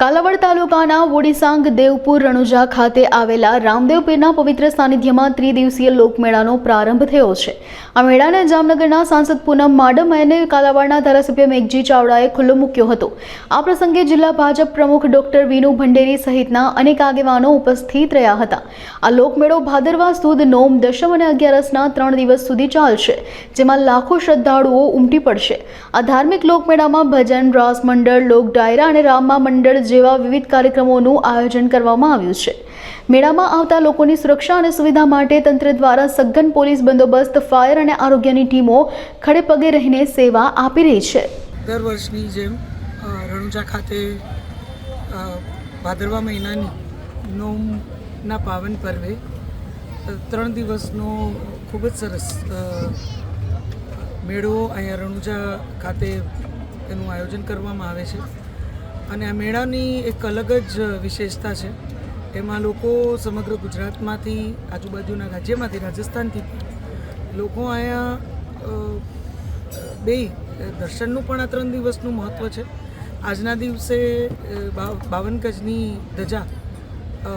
કાલાવડ તાલુકાના વોડીસાંગ દેવપુર રણુજા ખાતે આવેલા રામદેવ પીરના પવિત્ર સાનિધ્યમાં ત્રિદિવસીય લોકમેળાનો પ્રારંભ થયો છે. આ મેળાને જામનગરના સાંસદ પૂનમ માડમ અને કાલાવાડના ધારાસભ્ય મેઘજી ચાવડાએ ખુલ્લો મૂક્યો હતો. આ પ્રસંગે જિલ્લા ભાજપ પ્રમુખ ડોક્ટર વિનુ ભંડેરી સહિતના અનેક આગેવાનો ઉપસ્થિત રહ્યા હતા. આ લોકમેળો ભાદરવા સુદ નોમ દશમ અને અગિયારસના ત્રણ દિવસ સુધી ચાલશે, જેમાં લાખો શ્રદ્ધાળુઓ ઉમટી પડશે. આ ધાર્મિક લોકમેળામાં ભજન, રાસ મંડળ લોક ડાયરા અને રામા મંડળ જેવા વિવિધ કાર્યક્રમોનું આયોજન કરવામાં આવ્યું છે. મેળામાં આવતા લોકોની સુરક્ષા અને સુવિધા માટે તંત્ર દ્વારા સઘન પોલીસ બંદોબસ્ત, ફાયર અને આરોગ્યની ટીમો ખડે પગે રહીને સેવા આપી રહી છે. દર વર્ષની જેમ રણુજા ખાતે ભાદરવા મહિનાની નોમના પાવન પર્વે ત્રણ દિવસનો ખૂબ જ સરસ મેળો અહીંયા રણુજા ખાતે એનું આયોજન કરવામાં આવે છે. અને આ મેળાની એક અલગ જ વિશેષતા છે. એમાં લોકો સમગ્ર ગુજરાતમાંથી આજુબાજુના રાજ્યમાંથી રાજસ્થાનથી લોકો અહીંયા બે દર્શનનું પણ આ ત્રણ દિવસનું મહત્ત્વ છે. આજના દિવસે બાવન ગજની ધજા અ,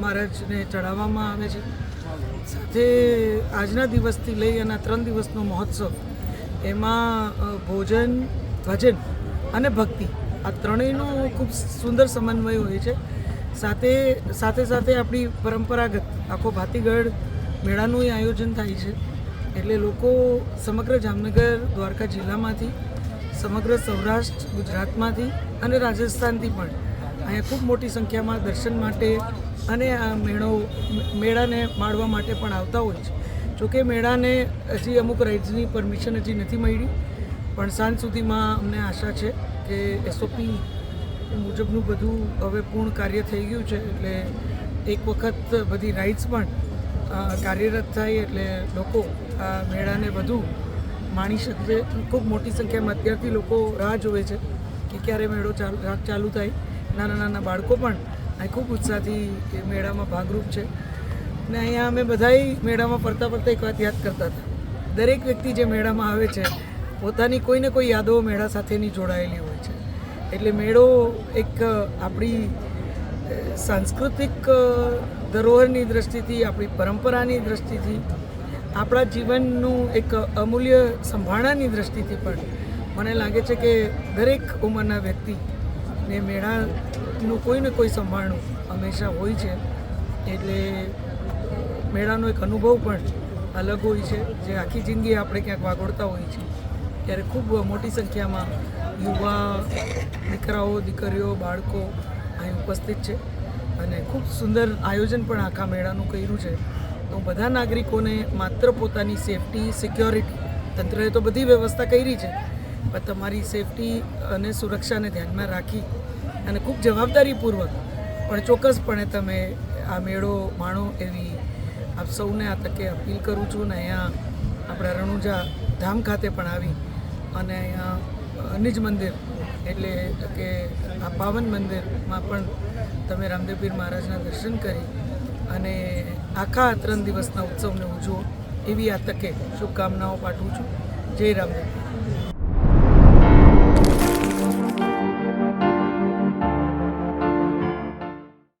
મહારાજને ચઢાવવામાં આવે છે. સાથે આજના દિવસથી લઈ અને આ ત્રણ દિવસનો મહોત્સવ એમાં ભોજન ભજન અને ભક્તિ. આ ત્રણેયનો ખૂબ સુંદર સમન્વય હોય છે. સાથે સાથે સાથે આપણી પરંપરાગત આખો ભાતીગઢ મેળાનું એ આયોજન થાય છે. એટલે લોકો સમગ્ર જામનગર, દ્વારકા જિલ્લામાંથી, સમગ્ર સૌરાષ્ટ્ર, ગુજરાતમાંથી અને રાજસ્થાનથી પણ અહીંયા ખૂબ મોટી સંખ્યામાં દર્શન માટે અને આ મેળો, મેળાને માણવા માટે પણ આવતા હોય છે. જોકે મેળાને હજી અમુક રાઇડ્સની પરમિશન હજી નથી મળી. પણ સાંજ સુધીમાં અમને આશા છે કે એસઓપી મુજબનું બધું હવે પૂર્ણ કાર્ય થઈ ગયું છે, એટલે એક વખત બધી રાઇડ્સ પણ કાર્યરત થાય એટલે લોકો આ મેળાને વધુ માણી શકશે ખૂબ મોટી સંખ્યામાં અત્યારથી લોકો રાહ જોવે છે કે ક્યારે મેળો ચાલુ ચાલુ થાય. નાના નાના બાળકો પણ અહીં ખૂબ ઉત્સાહથી મેળામાં ભાગરૂપ છે. ને અહીંયા અમે બધાય મેળામાં ફરતા ફરતા એક વાત યાદ કરતા હતા. દરેક વ્યક્તિ જે મેળામાં આવે છે પોતાની કોઈને કોઈ યાદો મેળા સાથેની જોડાયેલી હોય છે. એટલે મેળો એક આપણી સાંસ્કૃતિક ધરોહરની દ્રષ્ટિથી, આપણી પરંપરાની દ્રષ્ટિથી, આપણા જીવનનું એક અમૂલ્ય સંભાળાની દ્રષ્ટિથી પણ મને લાગે છે કે દરેક ઉંમરના વ્યક્તિ ને મેળાનું કોઈ ને કોઈ સંભાળનું હંમેશા હોય છે. એટલે મેળાનો એક અનુભવ પણ અલગ હોય છે. જે આખી જિંદગી આપણે ક્યાંક વાગોળતા હોઈએ છીએ ત્યારે ખૂબ મોટી સંખ્યામાં યુવા દીકરાઓ, દીકરીઓ, બાળકો અહીં ઉપસ્થિત છે અને ખૂબ સુંદર આયોજન પણ આખા મેળાનું કર્યું છે. તો બધા નાગરિકોને માત્ર પોતાની સેફટી, સિક્યોરિટી તંત્રએ તો બધી વ્યવસ્થા કરી છે, પણ તમારી સેફટી અને સુરક્ષાને ધ્યાનમાં રાખી અને ખૂબ જવાબદારીપૂર્વક પણ ચોક્કસપણે તમે આ મેળો માણો એવી આપ સૌને આ તકે અપીલ કરું છું ને અહીંયા આપણા રણુજા ધામ ખાતે પણ આવી અને અહીંયા નિજ મંદિર, એટલે કે આ પાવન મંદિરમાં પણ તમે રામદેવપીર મહારાજના દર્શન કરી અને આખા ત્રણ દિવસના ઉત્સવને ઉજવો એવી આ તકે શુભકામનાઓ પાઠવું છું. જય રામદેવ